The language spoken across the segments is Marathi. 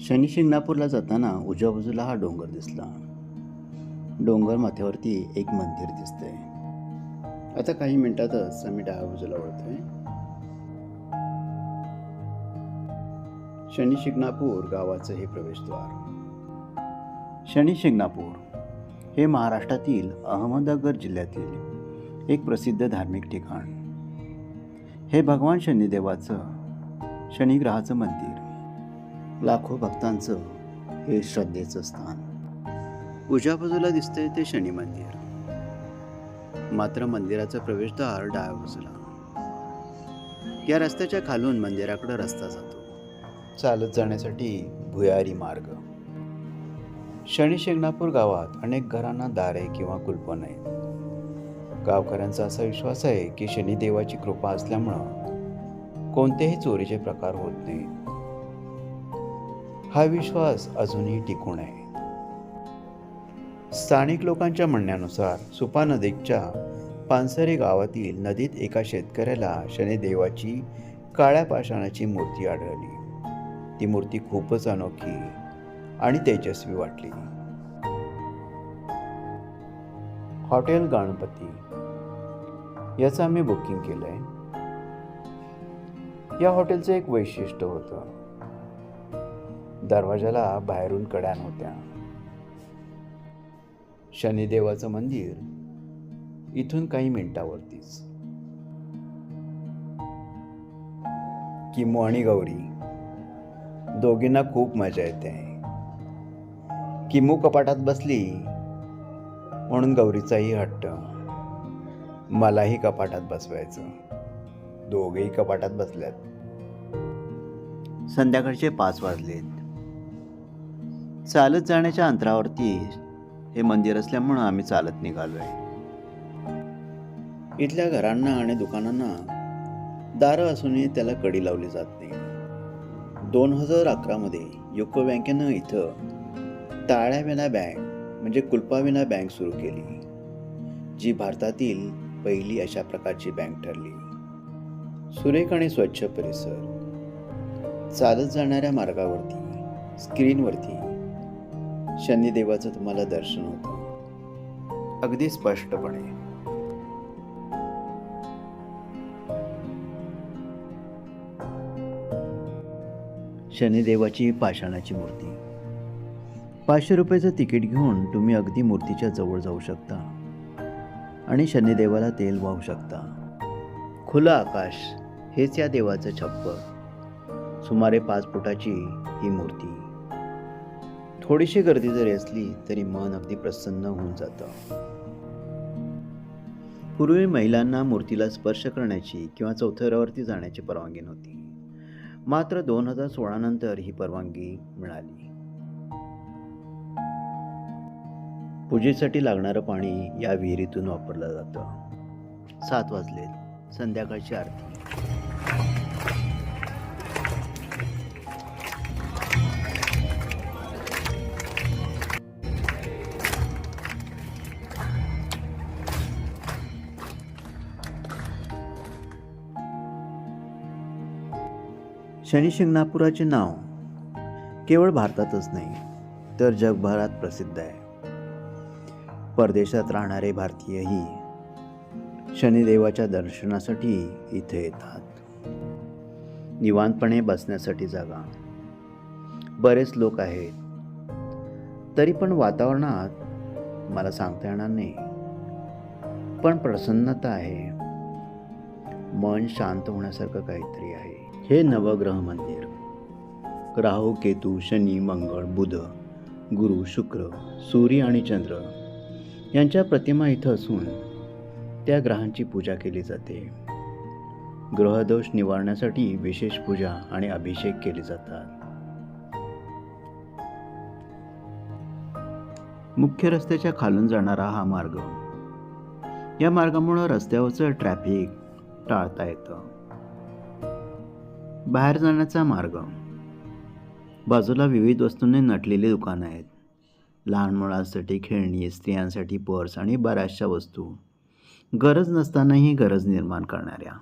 शनी शिंगणापूरला जाताना उजव्या बाजूला हा डोंगर दिसला. डोंगर माथ्यावरती एक मंदिर दिसतंय. आता काही मिनिटातच आम्ही डाव्या बाजूला वळतोय. शनी शिंगणापूर गावाचं हे प्रवेशद्वार. शनी शिंगणापूर हे महाराष्ट्रातील अहमदनगर जिल्ह्यातील एक प्रसिद्ध धार्मिक ठिकाण. हे भगवान शनिदेवाचं शनिग्रहाचं मंदिर. लाखो भक्तांचं हे श्रद्धेचं स्थान. उजव्या बाजूला दिसतंय ते शनी मंदिर. मात्र मंदिराचा प्रवेशद्वार डाव्या बाजूला या रस्त्याच्या खालून मंदिराकडे रस्ता जातो. चालत जाण्यासाठी भुयारी मार्ग. शनी शेंगणापूर गावात अनेक घरांना दारे किंवा कुलपण आहेत गावकऱ्यांचा असा विश्वास आहे की शनिदेवाची कृपा असल्यामुळं कोणतेही चोरीचे प्रकार होत नाहीत. हा विश्वास अजूनही टिकून आहे. स्थानिक लोकांच्या म्हणण्यानुसार सुपा नदीच्या पानसरे गावातील नदीत एका शेतकऱ्याला शनिदेवाची काळ्या पाषाणाची मूर्ती आढळली. ती मूर्ती खूपच अनोखी आणि तेजस्वी वाटली. हॉटेल गणपती. याचं आम्ही बुकिंग केलं आहे या हॉटेलचं एक वैशिष्ट्य होतं. दरवाजाला बाहेरून कड्यान होत्या. शनिदेवाचं मंदिर इथून काही मिनिटावरतीच. किमो आणि गौरी दोघींना खूप मजा येते. किमू कपाटात बसली म्हणून गौरीचाही हट्ट. मलाही कपाटात बसवायचं. दोघेही कपाटात बसल्यात. संध्याकाळचे पाच वाजलेत. चालत जाण्याच्या अंतरावरती हे मंदिर असल्यामुळं आम्ही चालत निघालो आहे इथल्या घरांना आणि दुकानांना दारं असूनही त्याला कडी लावली जात नाही. दोन हजार अकरामध्ये युको बँकेनं इथं ताळ्याविना बँक म्हणजे कुलपाविना बँक सुरू केली जी भारतातील पहिली अशा प्रकारची बँक ठरली. सुरेख आणि स्वच्छ परिसर चालत जाणाऱ्या मार्गावरती स्क्रीनवरती शनिदेवाचं तुम्हाला दर्शन होतं. अगदी स्पष्टपणे. शनिदेवाची पाषाणाची मूर्ती. पाचशे रुपयाचं तिकीट घेऊन तुम्ही अगदी मूर्तीच्या जवळ जाऊ शकता. आणि शनिदेवाला तेल वाहू शकता. खुलं आकाश हेच या देवाचं छप्पर सुमारे पाच फुटाची ही मूर्ती. थोडीशी गर्दी जरी असली तरी मन अगदी प्रसन्न होऊन जातं. पूर्वी महिलांना मूर्तीला स्पर्श करण्याची किंवा चौथऱ्यावरती जाण्याची परवानगी नव्हती. मात्र दोन हजार सोळा नंतर ही परवानगी मिळाली. पूजेसाठी लागणारं पाणी या विहिरीतून वापरलं जातं. सात वाजले संध्याकाळची आरती. शनिशिंगणापुराचे नाव केवळ भारतातच नाही तर जगभरात प्रसिद्ध आहे. परदेशात राहणारे भारतीयही शनिदेवाच्या दर्शनासाठी इथे येतात. निवांतपणे बसण्यासाठी जागा. बरेच लोक आहेत. तरी पण वातावरणात मला सांगता येणार नाही. पण प्रसन्नता आहे. मन शांत होण्यासारखं काहीतरी आहे. हे नवग्रह मंदिर राहू केतू शनी मंगळ बुध गुरु शुक्र सूर्य आणि चंद्र यांच्या प्रतिमा इथं असून त्या ग्रहांची पूजा केली जाते. ग्रहदोष निवारण्यासाठी विशेष पूजा आणि अभिषेक केले जातात. मुख्य रस्त्याच्या खालून जाणारा हा मार्ग. या मार्गामुळं रस्त्यावरचं ट्रॅफिक टाळता येतं. बाहेर जाण्याचा मार्ग. बाजूला विविध वस्तूंनी नटलेली दुकानं आहेत. लहान मुलांसाठी खेळणी स्त्रियांसाठी पर्स आणि बऱ्याचशा वस्तू. गरज नसतानाही गरज निर्माण करणाऱ्या.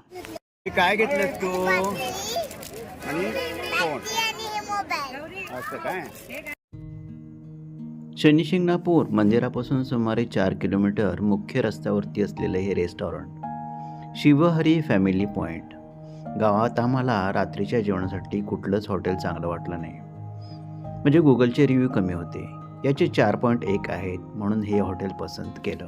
काय घेतलंस तू? आणि असं काय? शनी शिंगणापूर मंदिरापासून सुमारे चार किलोमीटर मुख्य रस्त्यावरती असलेलं हे रेस्टॉरंट शिवहरी फॅमिली पॉईंट गावात आम्हाला रात्रीच्या जेवणासाठी कुठलंच हॉटेल चांगलं वाटलं नाही. म्हणजे गुगलचे रिव्ह्यू कमी होते. याचे चार पॉईंट एक आहेत म्हणून हे हॉटेल पसंत केलं.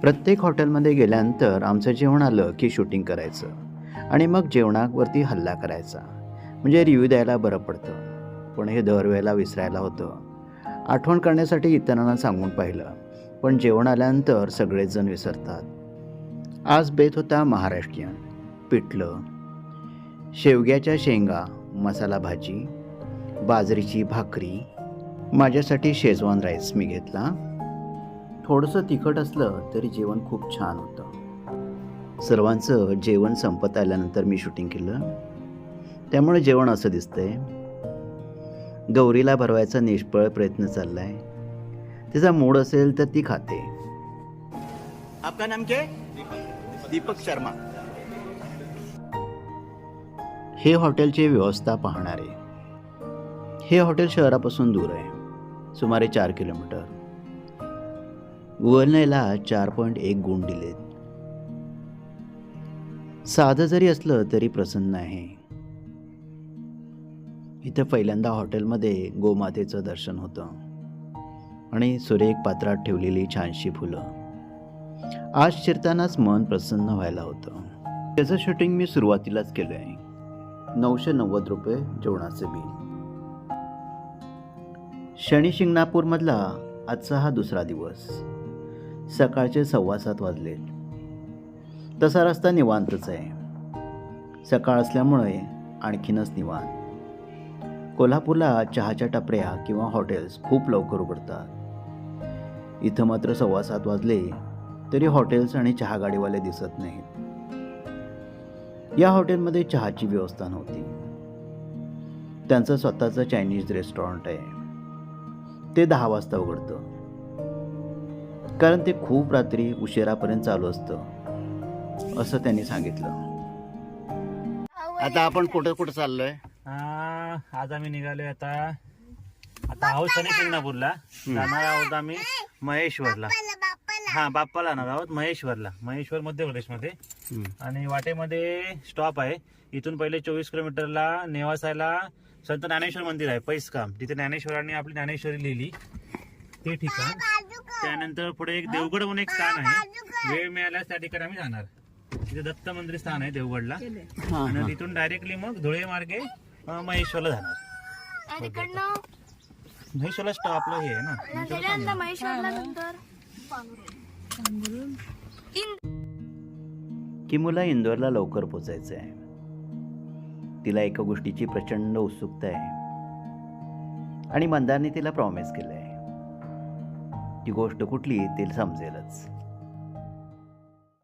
प्रत्येक हॉटेलमध्ये गेल्यानंतर आमचं जेवण आलं की शूटिंग करायचं. आणि मग जेवणावरती हल्ला करायचा. म्हणजे रिव्ह्यू द्यायला बरं पडतं. पण हे दरवेळेला विसरायला होतं. आठवण करण्यासाठी इतरांना सांगून पाहिलं पण जेवण आल्यानंतर सगळेजण विसरतात. आज बेत होता महाराष्ट्रीयन. पिठलं शेवग्याच्या शेंगा मसाला भाजी बाजरीची भाकरी माझ्यासाठी शेजवान राईस मी घेतला. थोडंसं तिखट असलं तरी जेवण खूप छान होतं. सर्वांचं जेवण संपत आल्यानंतर मी शूटिंग केलं. त्यामुळे जेवण असं दिसतंय. गौरीला भरवायचा निष्फळ प्रयत्न चाललाय. तिचा मूड असेल तर ती खाते. आपका नाम के दीपक शर्मा. हे हॉटेलची व्यवस्था पाहणारे. हे हॉटेल शहरापासून दूर आहे. सुमारे चार किलोमीटर. गुगलनेला चार पॉईंट एक गुण दिलेत. साधं जरी असलं तरी प्रसन्न आहे. इथं पहिल्यांदा हॉटेलमध्ये गोमातेचं दर्शन होतं. आणि सुरेख पात्रात ठेवलेली छानशी फुलं. आज शिरतानाच मन प्रसन्न व्हायला होतं. त्याचं शूटिंग मी सुरुवातीलाच केलं आहे नऊशे नव्वद रुपये जेवणाचे बिल शनी शिंगणापूरमधला आजचा हा दुसरा दिवस. सकाळचे सव्वा सात वाजले. तसा रस्ता निवांतच आहे. सकाळ असल्यामुळे आणखीनच निवांत. कोल्हापूरला चहाच्या टपऱ्या किंवा हॉटेल्स खूप लवकर उघडतात. इथं मात्र सव्वा सात वाजले तरी हॉटेल्स आणि चहा गाडीवाले दिसत नाहीत. या हॉटेलमध्ये चहाची व्यवस्था नव्हती. त्यांचं स्वतःचं चायनीज रेस्टॉरंट आहे. ते दहा वाजता उघडतं. कारण ते खूप रात्री उशिरापर्यंत चालू असतं असं त्यांनी सांगितलं. आता आपण कुठं कुठं चाललोय? आज आम्ही निघालोय आता. आता आहोत शनी शिंगणापूरला जाणार आहोत आम्ही महेश्वरला. हा बाप्पाला जाणार आहोत महेश्वरला. महेश्वर मध्य प्रदेशमध्ये. आणि वाटेमध्ये स्टॉप आहे. इथून पहिले चोवीस किलोमीटरला नेवासाला संत ज्ञानेश्वर मंदिर आहे पैसकाम तिथे ज्ञानेश्वरांनी आपली ज्ञानेश्वरी लिहिली. ते ठिकाण. त्यानंतर पुढे एक देवगड म्हणून एक स्थान आहे. वेळ मिळाल्यास त्या ठिकाणी आम्ही जाणार. तिथे दत्त मंदिर स्थान आहे देवगडला. आणि तिथून डायरेक्टली मग धुळे मार्गे महेश्वरला जाणार. महेश्वरला स्टॉप आपलं हे आहे ना. महेश्वरला थांबणार. महेश्वरला नंतर. किमूला इंदोरला लवकर पोचायचं आहे तिला एका गोष्टीची प्रचंड उत्सुकता आहे. आणि मंदारने तिला प्रॉमिस केलं आहे ती गोष्ट कुठली ते समजेलच.